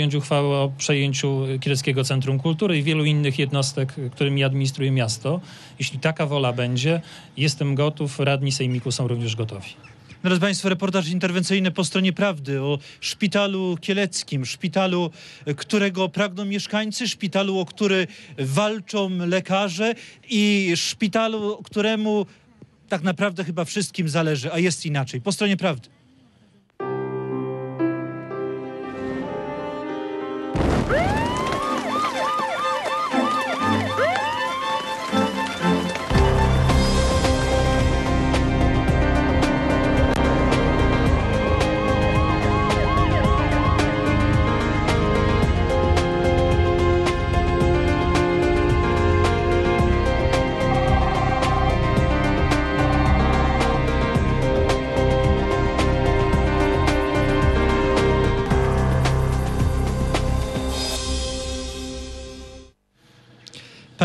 podjąć uchwałę o przejęciu Kieleckiego Centrum Kultury i wielu innych jednostek, którymi administruje miasto. Jeśli taka wola będzie, jestem gotów, radni sejmiku są również gotowi. Drodzy Państwo, reportaż interwencyjny po stronie prawdy o szpitalu kieleckim, szpitalu, którego pragną mieszkańcy, szpitalu, o który walczą lekarze i szpitalu, któremu tak naprawdę chyba wszystkim zależy, a jest inaczej. Po stronie prawdy.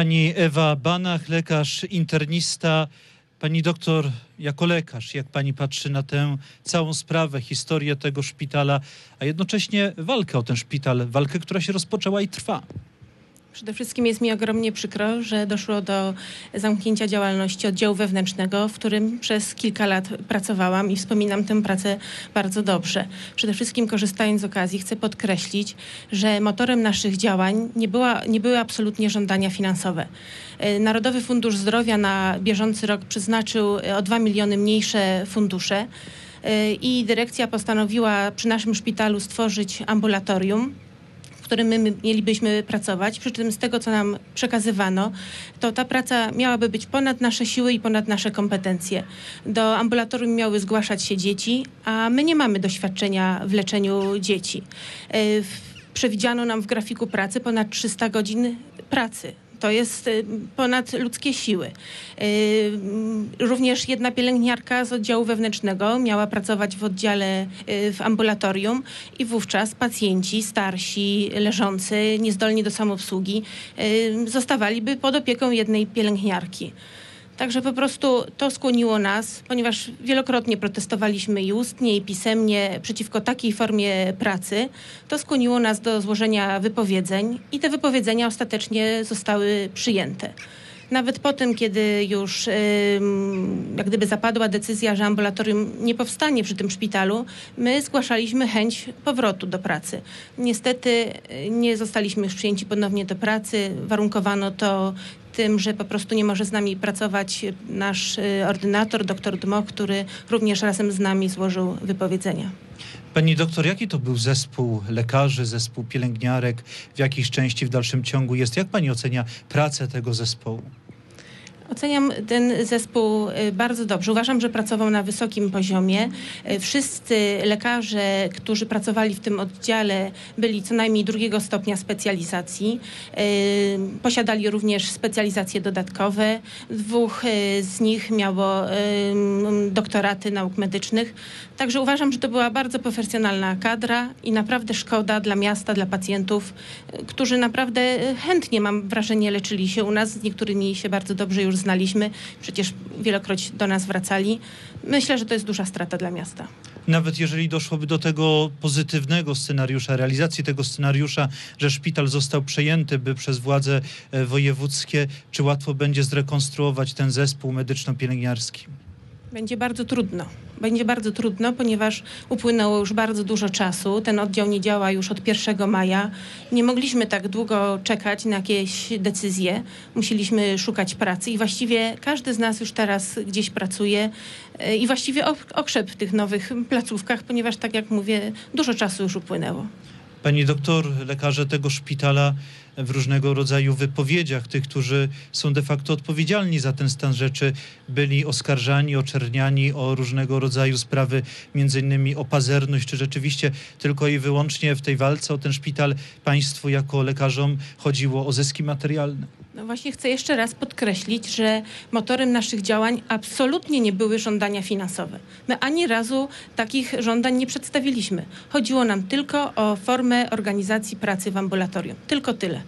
Pani Ewa Banach, lekarz internista. Pani doktor, jako lekarz, jak pani patrzy na tę całą sprawę, historię tego szpitala, a jednocześnie walkę o ten szpital, walkę, która się rozpoczęła i trwa? Przede wszystkim jest mi ogromnie przykro, że doszło do zamknięcia działalności oddziału wewnętrznego, w którym przez kilka lat pracowałam i wspominam tę pracę bardzo dobrze. Przede wszystkim korzystając z okazji chcę podkreślić, że motorem naszych działań nie, była, nie były absolutnie żądania finansowe. E, Narodowy Fundusz Zdrowia na bieżący rok przeznaczył e, o 2 miliony mniejsze fundusze e, i dyrekcja postanowiła przy naszym szpitalu stworzyć ambulatorium którym my mielibyśmy pracować. Przy czym z tego, co nam przekazywano, to ta praca miałaby być ponad nasze siły i ponad nasze kompetencje. Do ambulatorium miały zgłaszać się dzieci, a my nie mamy doświadczenia w leczeniu dzieci. E, Przewidziano nam w grafiku pracy ponad 300 godzin pracy. To jest y, ponad ludzkie siły. Y, Również jedna pielęgniarka z oddziału wewnętrznego miała pracować w oddziale y, w ambulatorium i wówczas pacjenci starsi, leżący, niezdolni do samoobsługi y, zostawaliby pod opieką jednej pielęgniarki. Także po prostu to skłoniło nas, ponieważ wielokrotnie protestowaliśmy i ustnie, i pisemnie przeciwko takiej formie pracy, to skłoniło nas do złożenia wypowiedzeń i te wypowiedzenia ostatecznie zostały przyjęte. Nawet po tym, kiedy już jak gdyby zapadła decyzja, że ambulatorium nie powstanie przy tym szpitalu, my zgłaszaliśmy chęć powrotu do pracy. Niestety y, nie zostaliśmy już przyjęci ponownie do pracy. Warunkowano to tym, że po prostu nie może z nami pracować nasz y, ordynator, dr Dmo, który również razem z nami złożył wypowiedzenia. Pani doktor, jaki to był zespół lekarzy, zespół pielęgniarek, w jakiejś części w dalszym ciągu jest? Jak pani ocenia pracę tego zespołu? Oceniam ten zespół y, bardzo dobrze. Uważam, że pracował na wysokim poziomie. Y, Wszyscy lekarze, którzy pracowali w tym oddziale, byli co najmniej drugiego stopnia specjalizacji. Y, Posiadali również specjalizacje dodatkowe. Dwóch z nich miało doktoraty nauk medycznych. Także uważam, że to była bardzo profesjonalna kadra i naprawdę szkoda dla miasta, dla pacjentów, którzy naprawdę chętnie, mam wrażenie, leczyli się u nas. Z niektórymi się bardzo dobrze już znaliśmy. Przecież wielokroć do nas wracali. Myślę, że to jest duża strata dla miasta. Nawet jeżeli doszłoby do tego pozytywnego scenariusza, realizacji tego scenariusza, że szpital został przejęty by przez władze e, wojewódzkie, czy łatwo będzie zrekonstruować ten zespół medyczno-pielęgniarski? Będzie bardzo trudno. Będzie bardzo trudno, ponieważ upłynęło już bardzo dużo czasu. Ten oddział nie działa już od 1 maja. Nie mogliśmy tak długo czekać na jakieś decyzje. Musieliśmy szukać pracy i właściwie każdy z nas już teraz gdzieś pracuje e, i właściwie ok- okrzep w tych nowych placówkach, ponieważ tak jak mówię, dużo czasu już upłynęło. Pani doktor, lekarze tego szpitala w różnego rodzaju wypowiedziach tych, którzy są de facto odpowiedzialni za ten stan rzeczy, byli oskarżani, oczerniani o różnego rodzaju sprawy, między innymi o pazerność, czy rzeczywiście tylko i wyłącznie w tej walce o ten szpital państwu jako lekarzom chodziło o zyski materialne. No właśnie chcę jeszcze raz podkreślić, że motorem naszych działań absolutnie nie były żądania finansowe. My ani razu takich żądań nie przedstawiliśmy. Chodziło nam tylko o formę organizacji pracy w ambulatorium. Tylko tyle.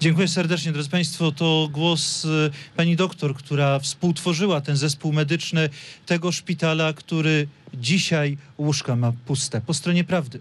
Dziękuję serdecznie, drodzy Państwo. To głos y, pani doktor, która współtworzyła ten zespół medyczny tego szpitala, który dzisiaj łóżka ma puste. Po stronie prawdy.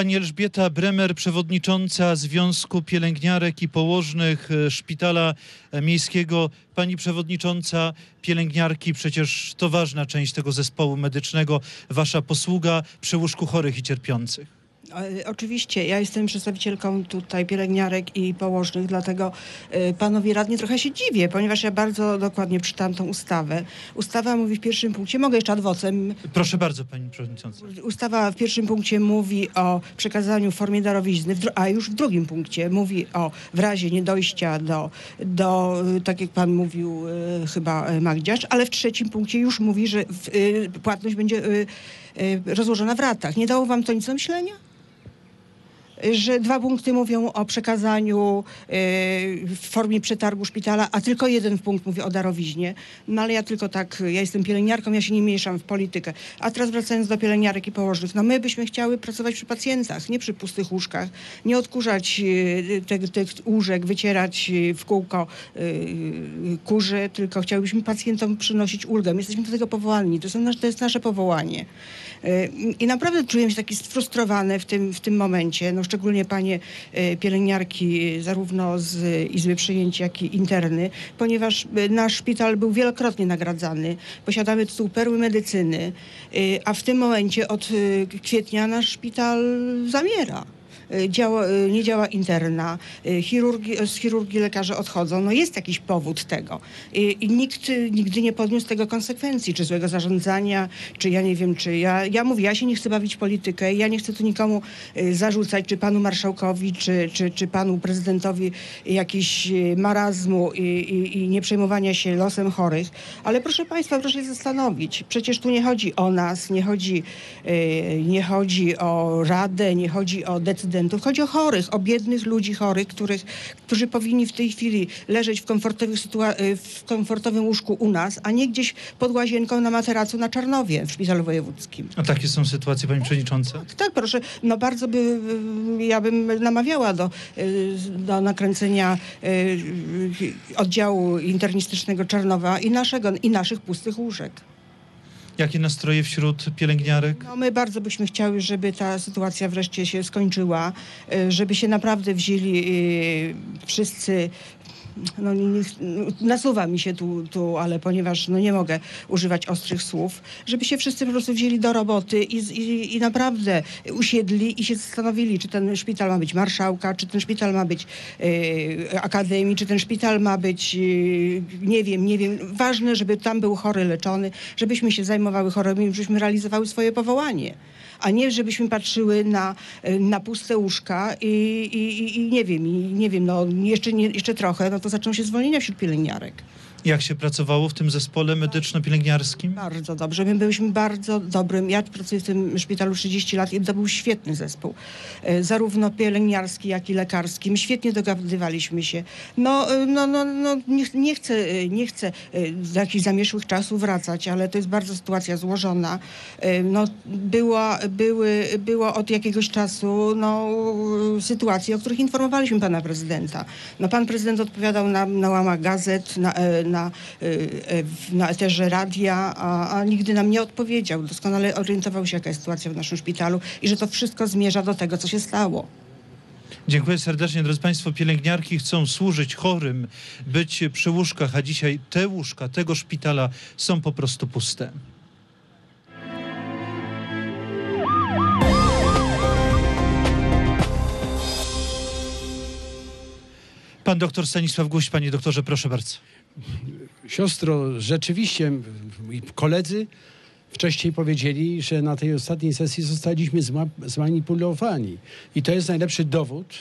Pani Elżbieta Bremer, przewodnicząca Związku Pielęgniarek i Położnych e, Szpitala Miejskiego. Pani przewodnicząca, pielęgniarki, przecież to ważna część tego zespołu medycznego, wasza posługa przy łóżku chorych i cierpiących. E, Oczywiście, ja jestem przedstawicielką tutaj pielęgniarek i położnych, dlatego e, panowie radni trochę się dziwię, ponieważ ja bardzo dokładnie czytałam tą ustawę. Ustawa mówi w pierwszym punkcie, mogę jeszcze adwocem, Proszę bardzo, pani przewodnicząca. Ustawa w pierwszym punkcie mówi o przekazaniu w formie darowizny, a już w drugim punkcie mówi o w razie niedojścia do, do y, tak jak pan mówił chyba Magdziarz, ale w trzecim punkcie już mówi, że w, płatność będzie rozłożona w ratach. Nie dało wam to nic do myślenia? Że dwa punkty mówią o przekazaniu y, w formie przetargu szpitala, a tylko jeden punkt mówi o darowiźnie. No ale ja tylko tak, ja jestem pielęgniarką, ja się nie mieszam w politykę. A teraz wracając do pielęgniarek i położnych, no my byśmy chciały pracować przy pacjentach, nie przy pustych łóżkach, nie odkurzać y, tych, tych łóżek, wycierać y, w kółko kurzy, tylko chciałybyśmy pacjentom przynosić ulgę. My jesteśmy do tego powołani, to, są to jest nasze powołanie. I naprawdę czuję się taki sfrustrowany w tym, w tym momencie, no szczególnie panie y, pielęgniarki y, zarówno z Izby Przyjęć, jak i interny, ponieważ y, nasz szpital był wielokrotnie nagradzany. Posiadamy tytuł perły medycyny, a w tym momencie od kwietnia nasz szpital zamiera. Y, Działa, y, nie działa interna, y, chirurgi, z chirurgii lekarze odchodzą. No jest jakiś powód tego. I, i nikt nigdy nie podniósł tego konsekwencji, czy złego zarządzania, czy ja nie wiem, czy ja, ja mówię, ja się nie chcę bawić politykę, ja nie chcę tu nikomu zarzucać, czy panu marszałkowi, czy, czy, czy panu prezydentowi jakiś marazmu i, i, i nie przejmowania się losem chorych. Ale proszę państwa, proszę się zastanowić, przecież tu nie chodzi o nas, nie chodzi, nie chodzi o radę, nie chodzi o decydentów, chodzi o chorych, o biednych ludzi chorych, których, którzy powinni w tej chwili leżeć w, y, w komfortowym łóżku u nas, a nie gdzieś pod łazienką na materacu na Czarnowie w szpitalu wojewódzkim. A takie są sytuacje, pani przewodnicząca? Tak, proszę. No bardzo by, y, ja bym namawiała do, y, do nakręcenia oddziału internistycznego Czarnowa i, naszego, i naszych pustych łóżek. Jakie nastroje wśród pielęgniarek? No, my bardzo byśmy chciały, żeby ta sytuacja wreszcie się skończyła, y, żeby się naprawdę wzięli y, wszyscy. No, nie, nasuwa mi się tu, tu, ale ponieważ no, nie mogę używać ostrych słów, żeby się wszyscy po prostu wzięli do roboty i, i, i naprawdę usiedli i się zastanowili, czy ten szpital ma być marszałka, czy ten szpital ma być y, akademii, czy ten szpital ma być, y, nie wiem, nie wiem. Ważne, żeby tam był chory leczony, żebyśmy się zajmowały chorymi, żebyśmy realizowały swoje powołanie. A nie, żebyśmy patrzyły na, y, na puste łóżka i, i- i nie wiem, i nie wiem, no jeszcze, nie, jeszcze trochę, no to zaczną się zwolnienia wśród pielęgniarek. Jak się pracowało w tym zespole medyczno-pielęgniarskim? Bardzo dobrze. My byliśmy bardzo dobrym. Ja pracuję w tym szpitalu 30 lat i to był świetny zespół. E, Zarówno pielęgniarski, jak i lekarski. My świetnie dogadywaliśmy się. No, e, no, no, no nie, nie chcę, e, nie chcę do jakichś zamieszłych czasów wracać, ale to jest bardzo sytuacja złożona. No, była, były, było od jakiegoś czasu no, sytuacje, o których informowaliśmy pana prezydenta. No, pan prezydent odpowiadał na, na łamach gazet, na, na, e, e, na eterze radia, a, a nigdy nam nie odpowiedział. Doskonale orientował się, jaka jest sytuacja w naszym szpitalu i że to wszystko zmierza do tego, co się stało. Dziękuję serdecznie. Drodzy Państwo, pielęgniarki chcą służyć chorym, być przy łóżkach, a dzisiaj te łóżka tego szpitala są po prostu puste. Pan doktor Stanisław Guś, panie doktorze, proszę bardzo. Siostro, rzeczywiście koledzy wcześniej powiedzieli, że na tej ostatniej sesji zostaliśmy zma- zmanipulowani. I to jest najlepszy dowód,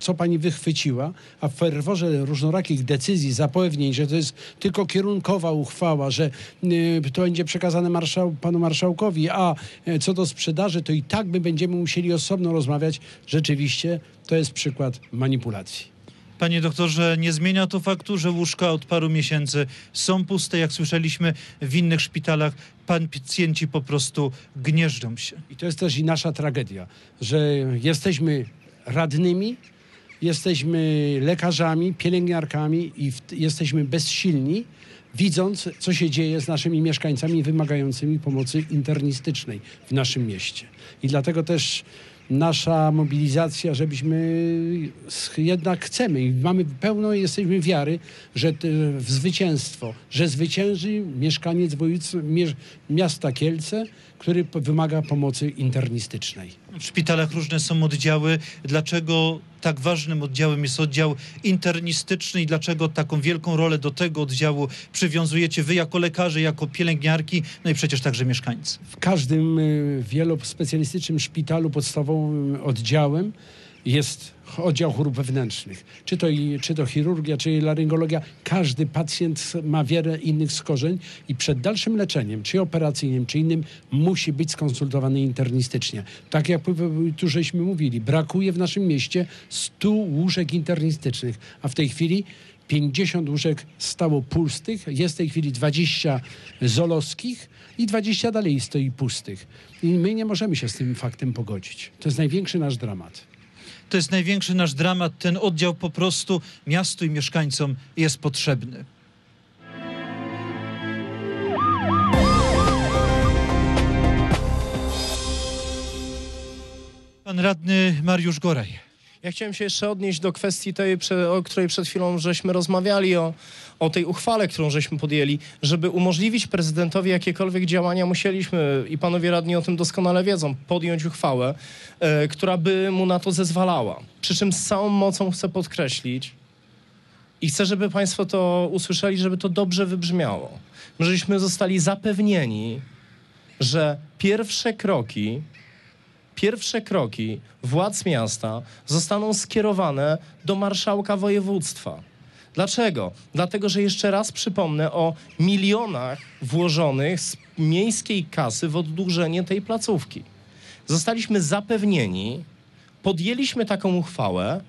co pani wychwyciła, a w ferworze różnorakich decyzji, zapewnień, że to jest tylko kierunkowa uchwała, że y, to będzie przekazane marszał, panu marszałkowi, a y, co do sprzedaży, to i tak my będziemy musieli osobno rozmawiać. Rzeczywiście to jest przykład manipulacji. Panie doktorze, nie zmienia to faktu, że łóżka od paru miesięcy są puste, jak słyszeliśmy w innych szpitalach. Pan pacjenci po prostu gnieżdżą się. I to jest też i nasza tragedia, że jesteśmy radnymi, jesteśmy lekarzami, pielęgniarkami i w, jesteśmy bezsilni, widząc, co się dzieje z naszymi mieszkańcami wymagającymi pomocy internistycznej w naszym mieście. I dlatego też nasza mobilizacja, żebyśmy jednak chcemy i mamy pełną jesteśmy wiary, że w zwycięstwo, że zwycięży mieszkaniec województwa, miasta Kielce, który wymaga pomocy internistycznej. W szpitalach różne są oddziały. Dlaczego tak ważnym oddziałem jest oddział internistyczny i dlaczego taką wielką rolę do tego oddziału przywiązujecie wy jako lekarze, jako pielęgniarki, no i przecież także mieszkańcy? W każdym y, wielospecjalistycznym szpitalu podstawowym oddziałem jest oddział chorób wewnętrznych. Czy to, czy to chirurgia, czy laryngologia. Każdy pacjent ma wiele innych skorzeń i przed dalszym leczeniem, czy operacyjnym, czy innym, musi być skonsultowany internistycznie. Tak jak tu żeśmy mówili, brakuje w naszym mieście 100 łóżek internistycznych, a w tej chwili 50 łóżek stało pustych, jest w tej chwili 20 zolowskich i 20 dalej stoi pustych. I my nie możemy się z tym faktem pogodzić. To jest największy nasz dramat. To jest największy nasz dramat. Ten oddział po prostu miastu i mieszkańcom jest potrzebny. Pan radny Mariusz Goraj. Ja chciałem się jeszcze odnieść do kwestii tej, o której przed chwilą żeśmy rozmawiali, o, o tej uchwale, którą żeśmy podjęli. Żeby umożliwić prezydentowi jakiekolwiek działania, musieliśmy, i panowie radni o tym doskonale wiedzą, podjąć uchwałę, e, która by mu na to zezwalała. Przy czym z całą mocą chcę podkreślić, i chcę, żeby Państwo to usłyszeli, żeby to dobrze wybrzmiało. My żeśmy zostali zapewnieni, że pierwsze kroki pierwsze kroki władz miasta zostaną skierowane do marszałka województwa. Dlaczego? Dlatego, że jeszcze raz przypomnę o milionach włożonych z miejskiej kasy w oddłużenie tej placówki. Zostaliśmy zapewnieni, podjęliśmy taką uchwałę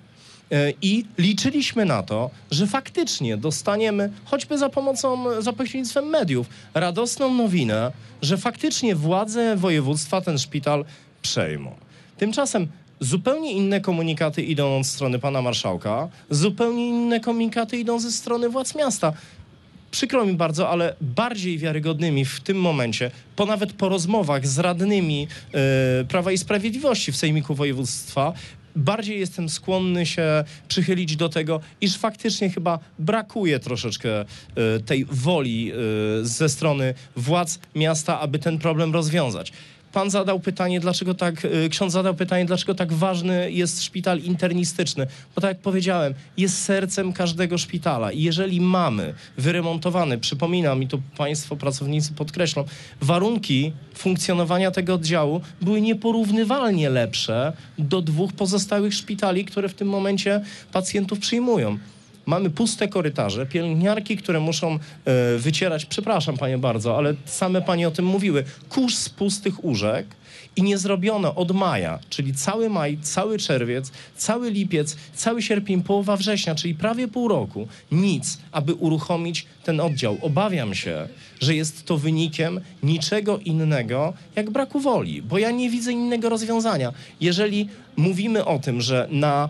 e, i liczyliśmy na to, że faktycznie dostaniemy, choćby za pomocą, za pośrednictwem mediów, radosną nowinę, że faktycznie władze województwa ten szpital przejmą. Tymczasem zupełnie inne komunikaty idą od strony pana marszałka, zupełnie inne komunikaty idą ze strony władz miasta. Przykro mi bardzo, ale bardziej wiarygodnymi w tym momencie, po nawet po rozmowach z radnymi e, Prawa i Sprawiedliwości w Sejmiku Województwa, bardziej jestem skłonny się przychylić do tego, iż faktycznie chyba brakuje troszeczkę e, tej woli e, ze strony władz miasta, aby ten problem rozwiązać. Pan zadał pytanie, dlaczego tak, y, ksiądz zadał pytanie, dlaczego tak ważny jest szpital internistyczny. Bo tak jak powiedziałem, jest sercem każdego szpitala. I jeżeli mamy wyremontowany, przypominam i to państwo pracownicy podkreślą, warunki funkcjonowania tego oddziału były nieporównywalnie lepsze do dwóch pozostałych szpitali, które w tym momencie pacjentów przyjmują. Mamy puste korytarze, pielęgniarki, które muszą e, wycierać, przepraszam panie bardzo, ale same panie o tym mówiły, kurz z pustych łóżek i nie zrobiono od maja, czyli cały maj, cały czerwiec, cały lipiec, cały sierpień, połowa września, czyli prawie pół roku, nic, aby uruchomić ten oddział. Obawiam się, że jest to wynikiem niczego innego jak braku woli, bo ja nie widzę innego rozwiązania. Jeżeli mówimy o tym, że na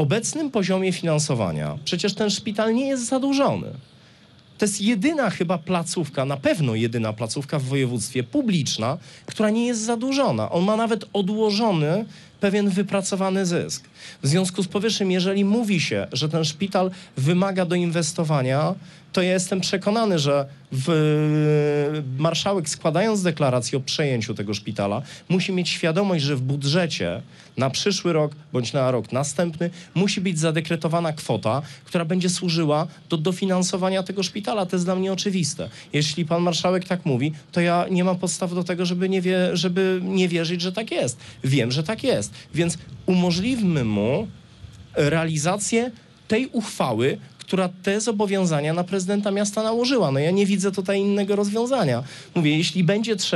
obecnym poziomie finansowania przecież ten szpital nie jest zadłużony. To jest jedyna chyba placówka, na pewno jedyna placówka w województwie publiczna, która nie jest zadłużona. On ma nawet odłożony pewien wypracowany zysk. W związku z powyższym, jeżeli mówi się, że ten szpital wymaga doinwestowania, to ja jestem przekonany, że w, marszałek składając deklarację o przejęciu tego szpitala musi mieć świadomość, że w budżecie na przyszły rok bądź na rok następny musi być zadekretowana kwota, która będzie służyła do dofinansowania tego szpitala. To jest dla mnie oczywiste. Jeśli pan marszałek tak mówi, to ja nie mam podstaw do tego, żeby nie, wie, żeby nie wierzyć, że tak jest. Wiem, że tak jest. Więc umożliwmy mu realizację tej uchwały, która te zobowiązania na prezydenta miasta nałożyła. No ja nie widzę tutaj innego rozwiązania. Mówię, jeśli będzie trzeba,